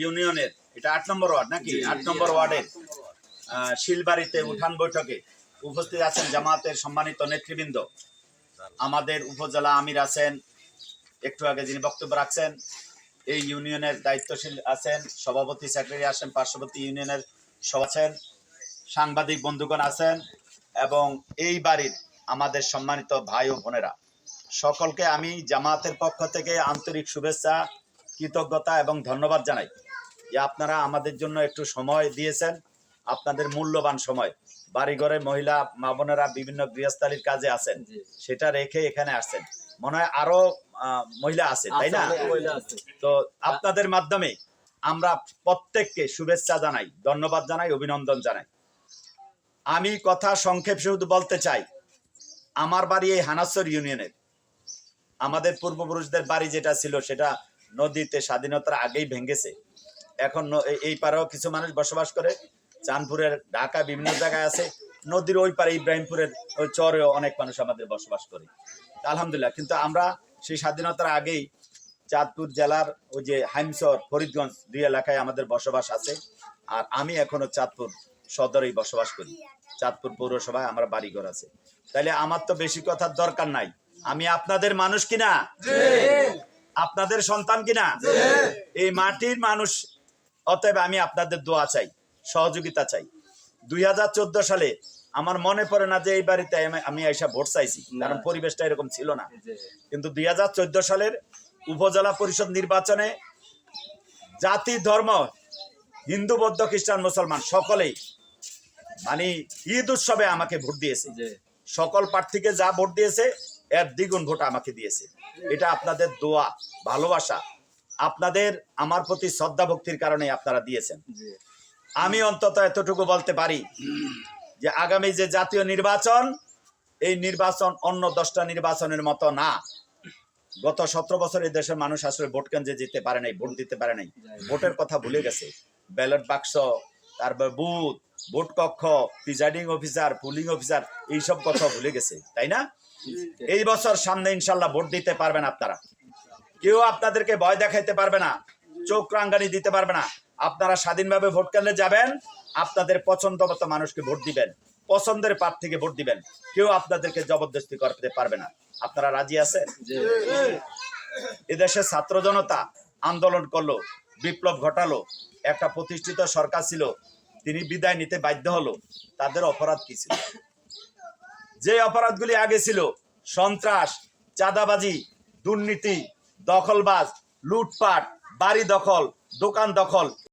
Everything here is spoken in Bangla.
ইউনিয়নের এটা আট নম্বর ওয়ার্ড নাকি? আট নম্বর ওয়ার্ডের শিলবাড়িতে উঠান বৈঠকে উপস্থিত আছেন জামাতের সম্মানিত নেতৃবৃন্দ। আমাদের উপজেলা আমির আছেন একটু আগে যিনি বক্তব্য রাখছেন এই ইউনিয়নের দায়িত্বশীল আছেন সভাপতি সেক্রেটারি আছেন পার্শ্ববর্তী ইউনিয়নের সব আছেন সাংবাদিক বন্ধুগণ আছেন এবং এই বাড়ির আমাদের সম্মানিত ভাই ও বোনেরা। সকলকে আমি জামাতের পক্ষ থেকে আন্তরিক শুভেচ্ছা কৃতজ্ঞতা এবং ধন্যবাদ জানাই। আপনারা আমাদের জন্য একটু সময় দিয়েছেন আপনাদের মূল্যবান সময়। বাড়িঘরে মহিলা মা বোনেরা বিভিন্ন গৃহস্থালির কাজে আছেন সেটা রেখে এখানে আসছেন। মনে হয় আরও মহিলা আছে তাই না? তো আপনাদের মাধ্যমে আমরা প্রত্যেককে শুভেচ্ছা জানাই ধন্যবাদ জানাই অভিনন্দন জানাই। আমি কথা সংক্ষেপ শুধু বলতে চাই আমার বাড়ি এই হানাসর ইউনিয়নের। আমাদের পূর্বপুরুষদের বাড়ি যেটা ছিল সেটা নদীতে স্বাধীনতার আগেই ভেঙেছে। এখন এই- পারেও কিছু মানুষ বসবাস করে। চাঁদপুরের ঢাকা বিভিন্ন জায়গায় আছে। নদীর ওই পারে ইব্রাহিমপুরের ওই চরেও অনেক মানুষ আমাদের বসবাস করে। আলহামদুলিল্লাহ কিন্তু আমরা সেই স্বাধীনতার আগেই চাঁদপুর জেলার ওই যে হাইমসর ফরিদগঞ্জ দুই এলাকায় আমাদের বসবাস আছে। আর আমি এখনও চাঁদপুর সদরেই বসবাস করি। চাঁদপুর পৌরসভায় আমার বাড়িঘর আছে। তাইলে আমার তো বেশি কথার দরকার নাই। আমি আপনাদের মানুষ কিনা? আপনাদের সন্তান কিনা? এই মাটির মানুষ অতএব আমি আপনাদের দোয়া চাই সহযোগিতা চাই। দুই হাজার চোদ্দ সালে আমার মনে পড়ে না যে এই বাড়িতে আমি- এসে ভোট চাইছি কারণ পরিবেশটা এরকম ছিল না। কিন্তু দুই সালের উপজেলা পরিষদ নির্বাচনে জাতি ধর্ম হিন্দু বৌদ্ধ খ্রিস্টান মুসলমান সকলেই মানে ঈদ উৎসবে আমাকে ভোট দিয়েছে। সকল প্রার্থীকে যা ভোট দিয়েছে এর দ্বিগুণ ভোট আমাকে দিয়েছে। এটা আপনাদের দোয়া ভালোবাসা। আপনাদের আমার প্রতি শ্রদ্ধা ভক্তির কারণে আপনারা দিয়েছেন। আমি অন্তত এতটুকু বলতে পারি যে আগামী যে জাতীয় নির্বাচন এই নির্বাচন অন্য দশটা নির্বাচনের মতো না। গত সতেরো বছর এই দেশের মানুষ আসলে ভোট কেন্দ্রে যেতে পারে নাই ভোট দিতে পারে নাই। ভোটের কথা ভুলে গেছে। ব্যালট বাক্স তারপর বুথ ভোট কক্ষ প্রিজাইডিং অফিসার পুলিং অফিসার এইসব কথা ভুলে গেছে তাই না? এই বছর সামনে ইনশাল্লাহ ভোট দিতে পারবেন আপনারা। কেউ আপনাদেরকে ভয় দেখাইতে পারবে না চোখ রাঙ্গানি দিতে পারবে না। আপনারা স্বাধীনভাবে ভোট কেন্দ্রে যাবেন আপনাদের পছন্দ মতো মানুষকে ভোট দিবেন পছন্দের প্রার্থীকে ভোট দিবেন। কেউ আপনাদেরকে জবরদস্তি করতে পারবে না। আপনারা রাজি আছেন? এদেশের ছাত্র জনতা আন্দোলন করল বিপ্লব ঘটালো একটা প্রতিষ্ঠিত সরকার ছিল তিনি বিদায় নিতে বাধ্য হলো তাদের অপরাধ কি ছিল? যে অপরাধগুলি আগে ছিল সন্ত্রাস চাঁদাবাজি দুর্নীতি দখলবাজ লুটপাট বাড়ি দখল দোকান দখল।